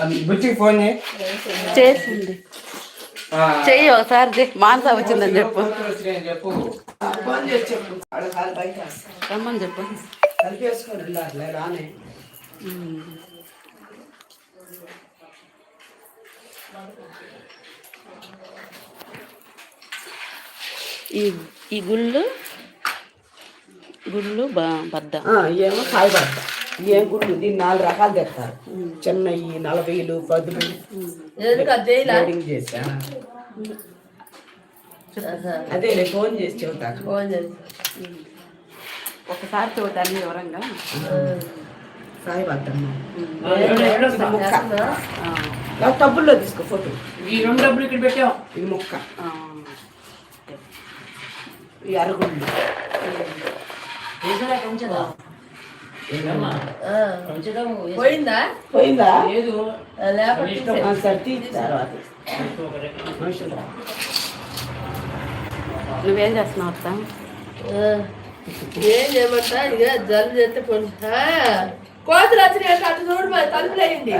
బుచ్చికి phone చేసింది. చెయ్యి ఒకసారి. మానస వచ్చిందని చెప్పు. చెప్పు. ఫోన్ చేసి రమ్మని చెప్పు. రానే. ఈ ఈ గుళ్ళు గుళ్ళు బద్ద. ఏమో కాయబడ్డ ఏం గుడ్డు దీన్ని నాలుగు రకాలు తెస్తారు చిన్నవి నలభైలు పదులు. చేసా అదే నేను ఫోన్ చేసి చెబుతా. ఒకసారి చూద్దాన్ని వివరంగా. కాయబడ్డమ్మ ఆ, ముక్క. లేకపోతే టబ్బుల్లో తీసుకో ఫోటో. ఈ రెండు డబ్బులు ఇక్కడ పెట్టాం ఇది ముక్క. ఆ, ఈ అరుగుళ్ళు. పోయిందా? పోయిందా? లేదు. లేకపోతే తర్వాత. నువ్వేం చేస్తున్నావు అత్త? ఏం చేయమంటా? ఇక జల్లు చేస్తే కొంచెం కోతులు వచ్చినాయి అటు చూడు మరి తలుపులేయండి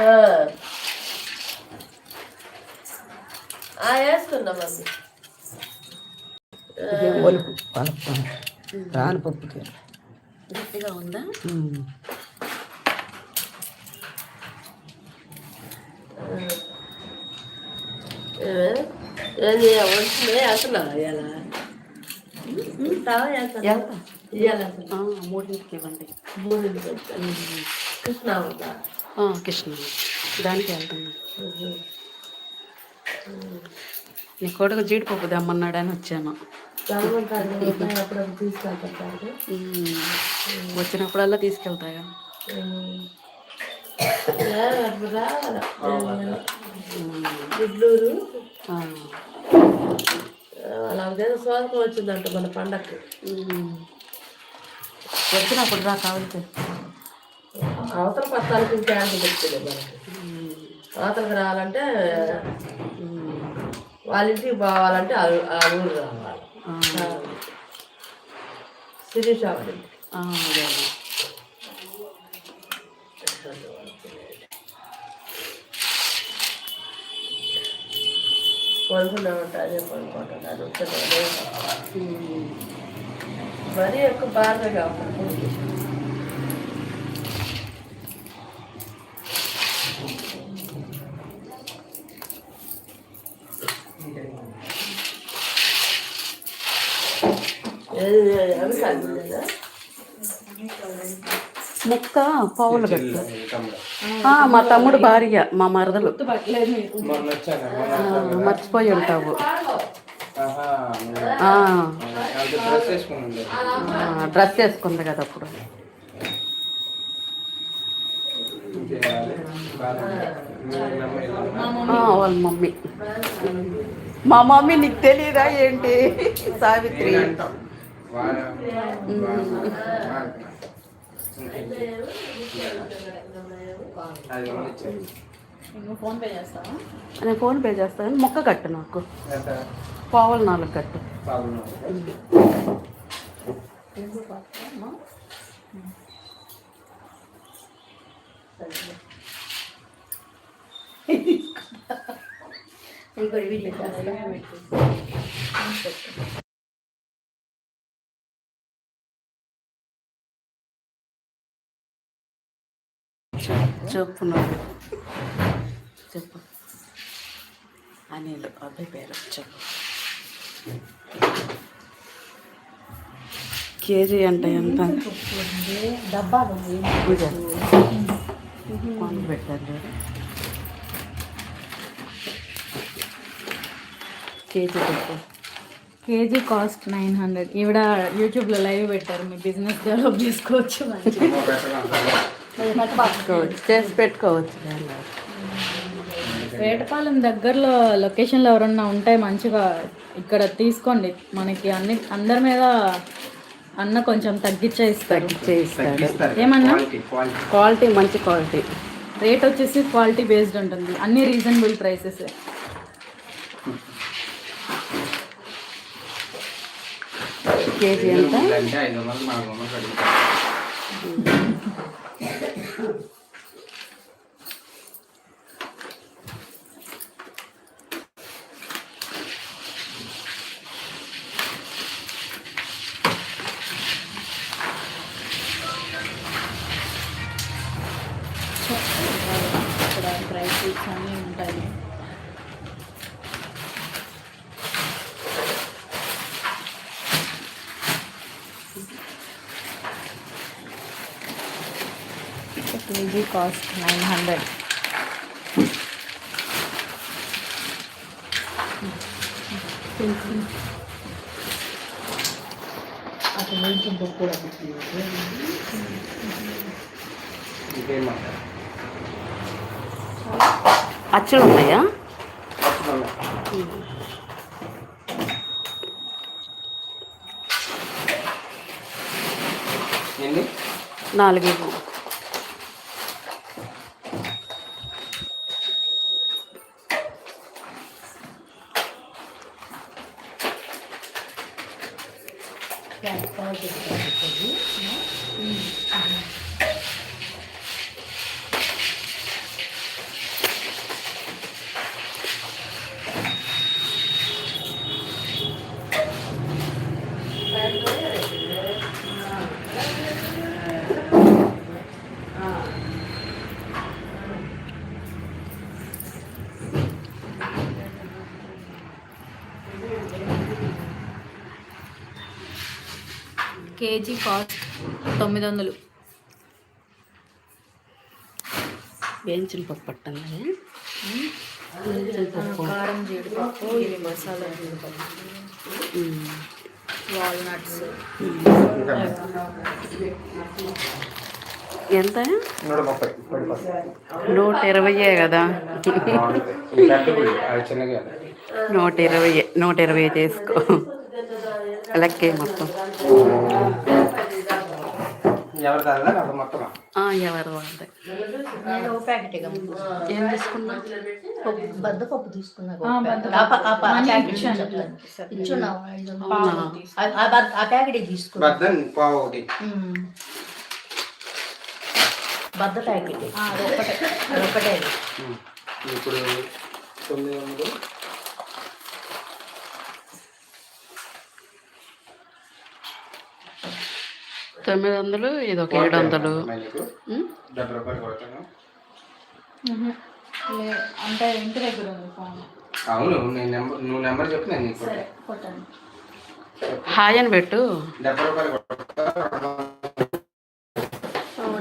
ఆ. వేసుకున్నాం మమ్మీ. రాని పప్పుకి గట్టిగా ఉందా? ఆ, మూడింటికి ఇవ్వండి. మూడు కృష్ణ కృష్ణ దానికి వెళ్తున్నా. నీ కొడుకు జీడిపప్పు తెమ్మన్నాడని వచ్చాను. వచ్చినప్పుడల్లా తీసుకెళ్తాయా? గుడ్లూరు ఆ, అలాగేదో స్వాగతం వచ్చిందంట మన పండక్కి. ఉమ్. వచ్చినప్పుడు రా కావాలి అవతల పత్తాలకి ఇంకా మనకి. అవతలకి రావాలంటే వాళ్ళ ఇంటికి పోవాలంటే ఆ ఊరు రావాలి. శిరీష వాళ్ళ ఇంటికి. కొనుక్కుంటున్నాను ఉమ్. మరీ ఎక్కువ బాగా కావాలి ముక్క పావులు మా తమ్ముడు భార్య మా మరదలు. మర్చిపోయి ఉంటావు. డ్రెస్ వేసుకుంది కదా అప్పుడు. వాళ్ళ మమ్మీ. మా మమ్మీ నీకు తెలియదా ఏంటి? సావిత్రి. వారం వారం. నేను ఫోన్ పే చేస్తాను మొక్క కట్టు నాకు పావులు నాలుగు కట్టు బాగున్నావు. చెప్పు నువ్వు చెప్పు. అనిల్ అబ్బాయి పేరు చెప్పు. కేజీ అంట ఎంత? పెట్టారు చూడు. కేజీ చెప్పు. KG cost nine hundred. ఈవిడ యూట్యూబ్లో లైవ్ పెట్టారు. మీ బిజినెస్ డెవలప్ చేసుకోవచ్చు పెట్టడం పెట్టుకోవచ్చు చేసి పెట్టుకోవచ్చు. వేటపాలెం దగ్గరలో లొకేషన్లో ఎవరన్నా ఉంటే మంచిగా ఇక్కడ తీసుకోండి మనకి అన్ని అందరి మీద అన్న కొంచెం తగ్గించే ఇస్తారు చేయిస్తాడు. ఏమన్నా? Quality, quality. క్వాలిటీ మంచి క్వాలిటీ రేట్ వచ్చేసి క్వాలిటీ బేస్డ్ ఉంటుంది అన్ని రీజనబుల్ ప్రైసెస్ కేజీ ఎంత ఇక్కడ డ్రై ఫ్రూట్స్ అన్నీ ఉంటాయి కేజీ కాస్ట్ నైన్ హండ్రెడ్ అచ్చులు ఉన్నాయా నాలుగు కేజీ కాస్ట్ తొమ్మిది వందలు వేయించిన పప్పు పట్టండి కారం జీడిపప్పు ఇది మసాలా జీడిపప్పు వాల్నట్స్. ఎంత? నూట ఇరవయే కదా? నూట ఇరవై నూట ఇరవై చేసుకో. లెక్కే మొత్తం. ఎవరు వాళ్ళది. ఏం తీసుకున్నా? బద్దపప్పు పావు ఒకటి. బద్ద ప్యాకెట్. ఒకటే. ఇప్పుడు తొమ్మిది వందలు. తొమ్మిది వందలు ఇది ఒక ఏడు వందలు అంటే ఇంటి దగ్గర ఉంది ఫోన్. అవును నేను నెంబర్ నువ్వు నెంబర్ చెప్పు నేను నీకు కొడతా. కొట్టండి. హాయ్ అని పెట్టు. డెబ్బై రూపాయలు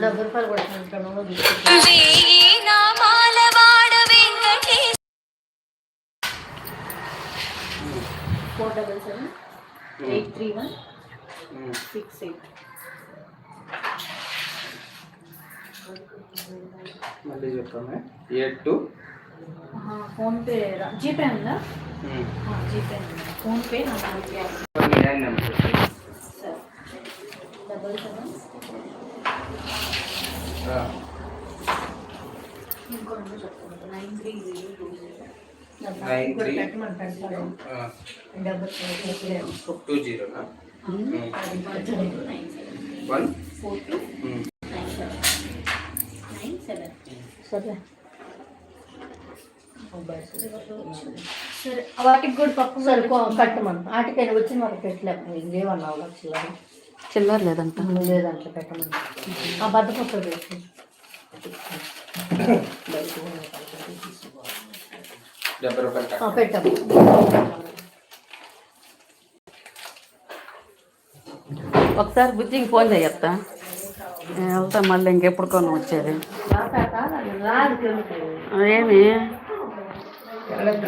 డెబ్బై రూపాయలు four double seven eight three one. Six eight మళ్ళీ చెప్తాను ఎయిట్ టూ? ఫోన్పే జీపే ఉందా? ఆ, జీపే ఉంది? ఫోన్పే నాకు జీపే మీ ఆయన నెంబర్ సరే. Double seven. ఆ. ఇంకో నెంబర్ చెప్తాను. Nine three zero two zero. Nine three ఆ, two జీరోనా? One? Four two um. Nine seven nine seven సరే. సరే వాటికి కూడా పప్పు సరే కట్టమను. ఆటికైనా వచ్చిన వాళ్ళకి పెట్టలేము. ఇంకేమన్నావు లక్షలు చిల్లర. లేదంట. లేదంటే పెట్టమని. ఆ బద్దపప్పు పెట్టి. పెట్టాము. ఒకసారి బుజ్జికి ఫోన్ చేయత్తా వెళ్తా మళ్ళీ ఇంకెప్పుడు కొని వచ్చేది ఏమి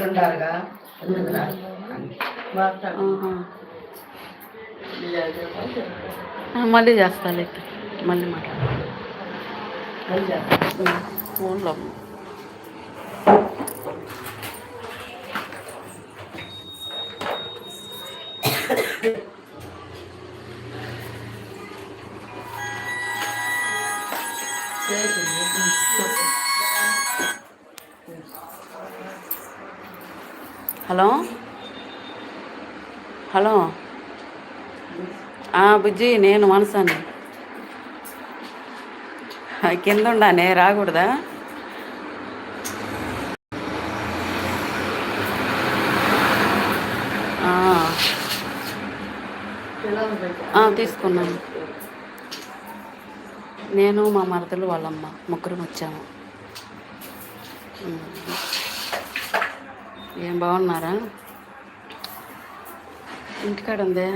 ఉండాలిగా ఆహా. ఆ, మళ్ళీ చేస్తాలే మళ్ళీ మాట్లాడు ఫోన్లో. హలో? హలో? బుజ్జి నేను మనసాన్ని కింద ఉండానే రాకూడదా? తీసుకున్నాను. నేను మా మరదలు వాళ్ళమ్మ. ముగ్గురం వచ్చాము. ఏం బాగున్నారా? ఇంటికాడ ఉందే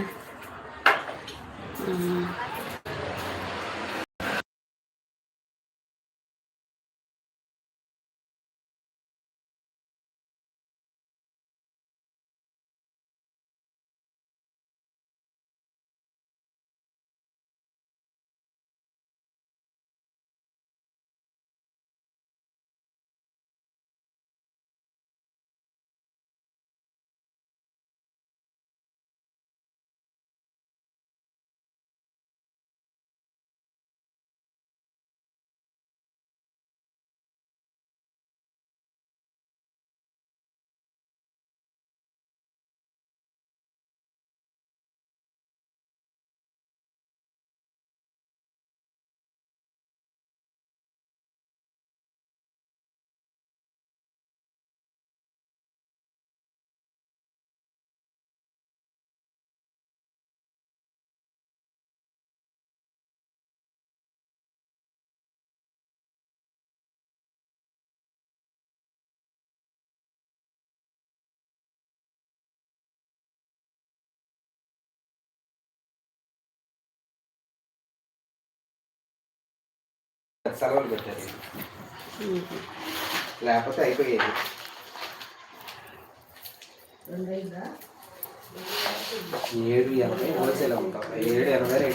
ఉమ్. సెలవులు పెట్టారు. లేకపోతే అయిపోయేది. ఏడు ఎనభై హోల్సేల్ అమ్ముతాం ఏడు ఎనభై రేటు